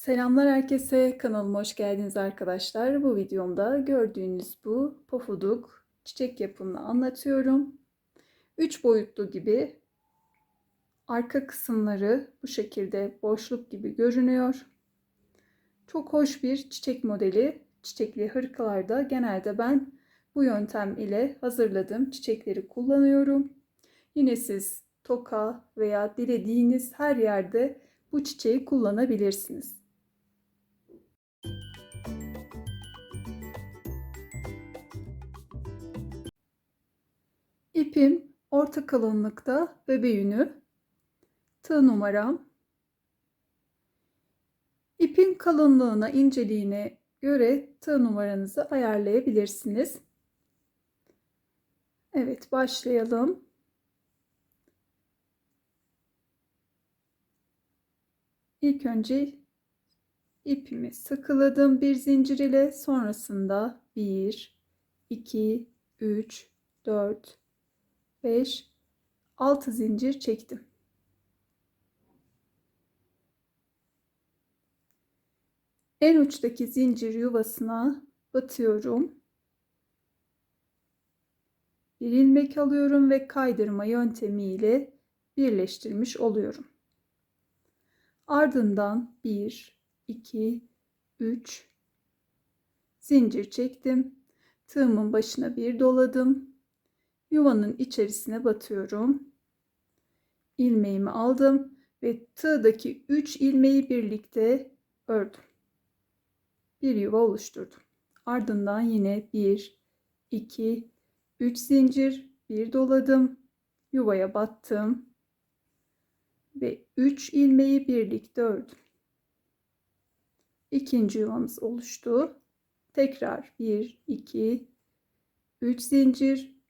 Selamlar herkese. Kanalıma hoş geldiniz arkadaşlar. Bu videomda gördüğünüz bu pofuduk çiçek yapımını anlatıyorum. 3 boyutlu gibi arka kısımları bu şekilde boşluk gibi görünüyor. Çok hoş bir çiçek modeli. Çiçekli hırkalarda genelde ben bu yöntem ile hazırladığım çiçekleri kullanıyorum. Yine siz toka veya dilediğiniz her yerde bu çiçeği kullanabilirsiniz. İpim orta kalınlıkta bebe yünü. Tığ numaram. İpin kalınlığına, inceliğine göre tığ numaranızı ayarlayabilirsiniz. Evet, başlayalım. İlk önce ipimi sıkıladım bir zincir ile sonrasında 1 2 3 4 5 6 zincir çektim. En uçtaki zincir yuvasına batıyorum. Bir ilmek alıyorum ve kaydırma yöntemiyle birleştirmiş oluyorum. Ardından 1 2 3 zincir çektim. Tığımın başına bir doladım. Yuvanın içerisine batıyorum. İlmeğimi aldım ve tığdaki 3 ilmeği birlikte ördüm. Bir yuva oluşturdum. Ardından yine 1 2 3 zincir, bir doladım. Yuvaya battım ve 3 ilmeği birlikte ördüm. İkinci yuvamız oluştu. Tekrar 1 2 3 zincir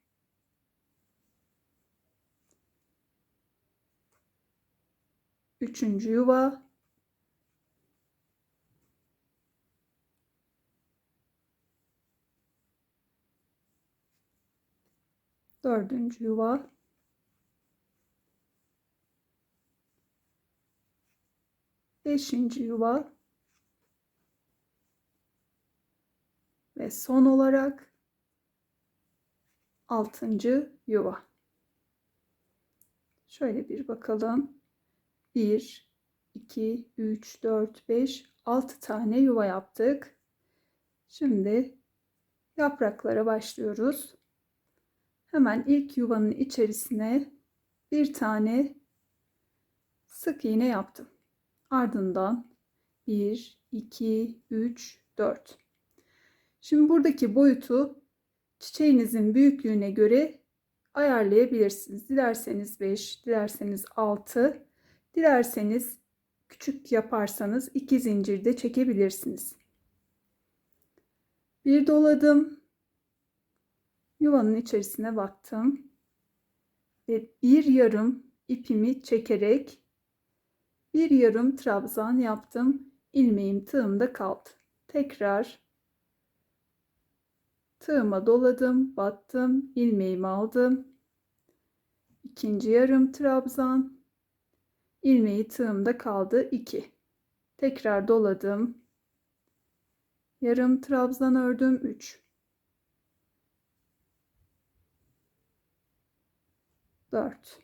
Üçüncü yuva dördüncü yuva beşinci yuva ve son olarak altıncı yuva. Şöyle bir bakalım. 1, 2, 3, 4, 5, 6 tane yuva yaptık. Şimdi yapraklara başlıyoruz. Hemen ilk yuvanın içerisine bir tane sık iğne yaptım. Ardından 1, 2, 3, 4. Şimdi buradaki boyutu çiçeğinizin büyüklüğüne göre ayarlayabilirsiniz. Dilerseniz 5, dilerseniz 6, dilerseniz küçük yaparsanız 2 zincir de çekebilirsiniz. Bir doladım. Yuvanın içerisine battım. Ve bir yarım ipimi çekerek bir yarım trabzan yaptım. İlmeğim tığımda kaldı. Tekrar tığıma doladım, battım, ilmeğimi aldım. İkinci yarım trabzan. ilmeği tığımda kaldı 2. Tekrar doladım. Yarım trabzan ördüm 3. 4.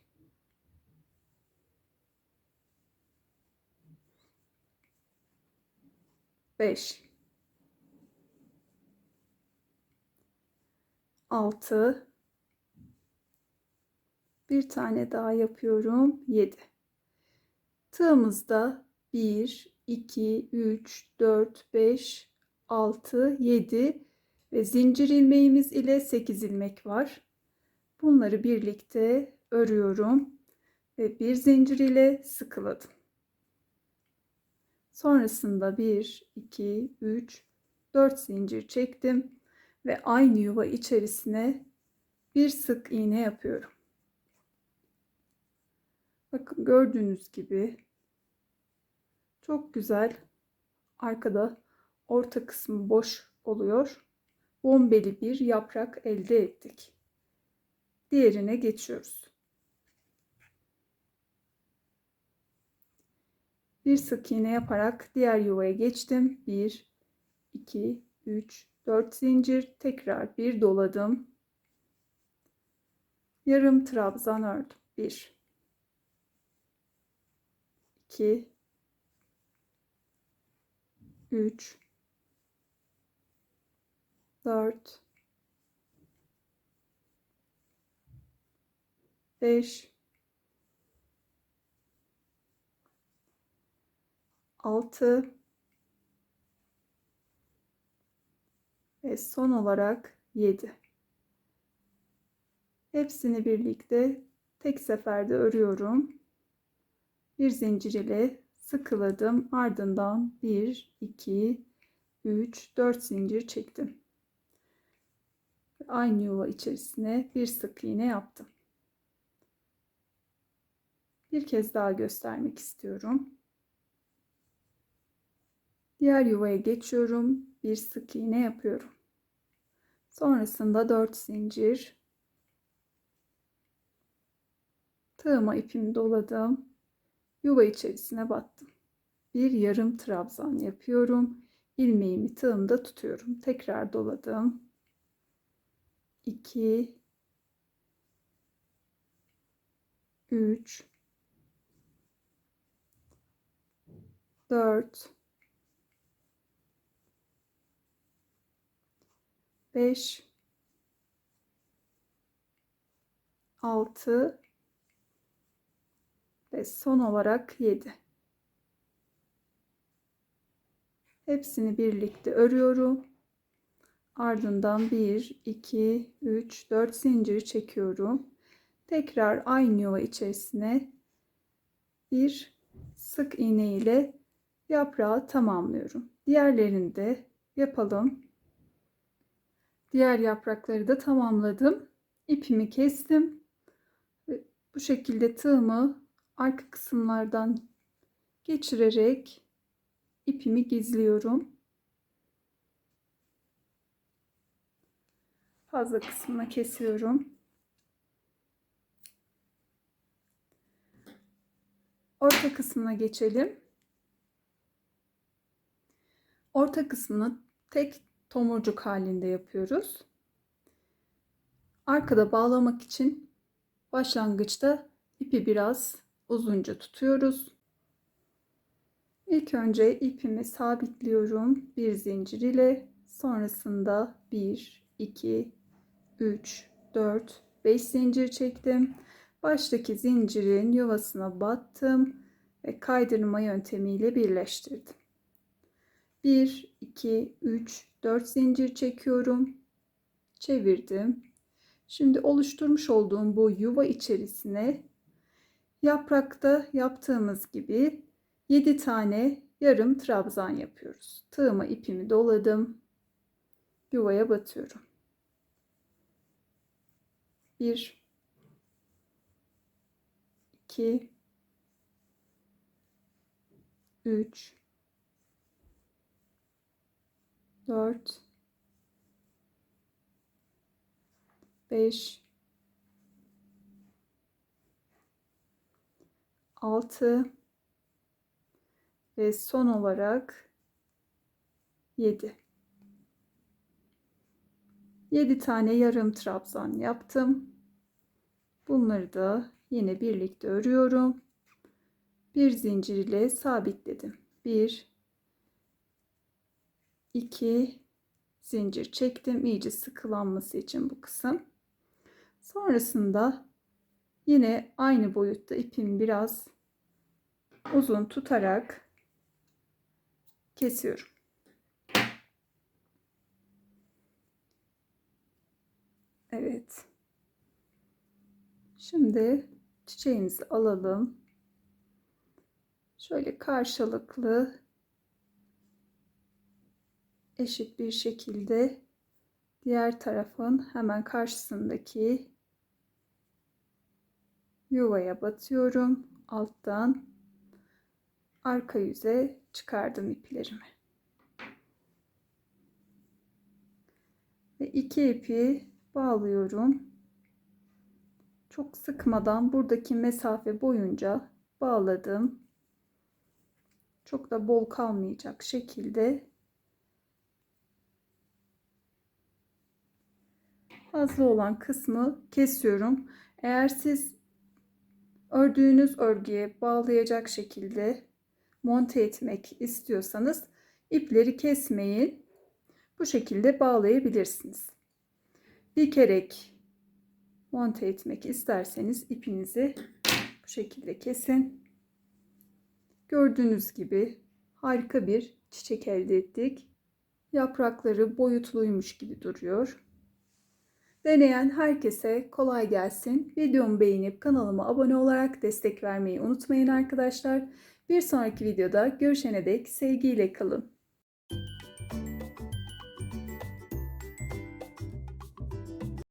5 6 bir tane daha yapıyorum. 7 tığımızda 1 2 3 4 5 6 7 ve zincir ilmeğimiz ile 8 ilmek var. Bunları birlikte örüyorum ve bir zincir ile sıkıladım Sonrasında 1, 2, 3, 4 zincir çektim ve aynı yuva içerisine bir sık iğne yapıyorum. Bakın gördüğünüz gibi çok güzel arkada orta kısmı boş oluyor. bombeli bir yaprak elde ettik. Diğerine geçiyoruz. Bir sık iğne yaparak diğer yuvaya geçtim. 1 2 3 4 zincir tekrar bir doladım. Yarım trabzan ördüm. 1 2 3 4 5 6 ve son olarak 7. Hepsini birlikte tek seferde örüyorum. Bir zincir ile sıkıladım. Ardından 1 2 3 4 zincir çektim. Aynı yuva içerisine bir sık iğne yaptım. Bir kez daha göstermek istiyorum. Diğer yuvaya geçiyorum. Bir sık iğne yapıyorum. Sonrasında 4 zincir. Tığıma ipimi doladım. Yuva içerisine battım. Bir yarım trabzan yapıyorum. İlmeğimi tığımda tutuyorum. Tekrar doladım. 2 3 4 5 6 ve son olarak 7. Hepsini birlikte örüyorum. Ardından 1 2 3 4 zincir çekiyorum. Tekrar aynı yuva içerisine bir sık iğne ile yaprağı tamamlıyorum. Diğerlerini de yapalım. Diğer yaprakları da tamamladım. İpimi kestim. Bu şekilde tığımı arka kısımlardan geçirerek ipimi gizliyorum. Fazla kısmına kesiyorum. Orta kısmına geçelim. Orta kısmını tek tomurcuk halinde yapıyoruz. Arkada bağlamak için başlangıçta ipi biraz uzunca tutuyoruz. İlk önce ipimi sabitliyorum bir zincir ile sonrasında 1 2 3 4 5 zincir çektim. Baştaki zincirin yuvasına battım ve kaydırma yöntemiyle birleştirdim. 1 2 3 4 zincir çekiyorum. Çevirdim. Şimdi oluşturmuş olduğum bu yuva içerisine yaprakta yaptığımız gibi 7 tane yarım trabzan yapıyoruz. Tığıma ipimi doladım. Yuvaya batıyorum. 1 2 3 4 5 6 ve son olarak 7 7 tane yarım trabzan yaptım. Bunları da yine birlikte örüyorum. Bir zincir ile sabitledim. 1 2 zincir çektim. iyice sıkılanması için bu kısım. Sonrasında yine aynı boyutta ipimi biraz uzun tutarak kesiyorum. Evet. Şimdi çiçeğimizi alalım. Şöyle karşılıklı eşit bir şekilde diğer tarafın hemen karşısındaki yuvaya batıyorum. Alttan arka yüze çıkardım iplerimi. Ve iki ipi bağlıyorum. Çok sıkmadan buradaki mesafe boyunca bağladım. Çok da bol kalmayacak şekilde fazla olan kısmı kesiyorum. Eğer siz ördüğünüz örgüye bağlayacak şekilde monte etmek istiyorsanız ipleri kesmeyin. Bu şekilde bağlayabilirsiniz. Dikerek monte etmek isterseniz ipinizi bu şekilde kesin. Gördüğünüz gibi harika bir çiçek elde ettik. Yaprakları boyutluymuş gibi duruyor. Deneyen herkese kolay gelsin. Videomu beğenip kanalıma abone olarak destek vermeyi unutmayın arkadaşlar. Bir sonraki videoda görüşene dek sevgiyle kalın.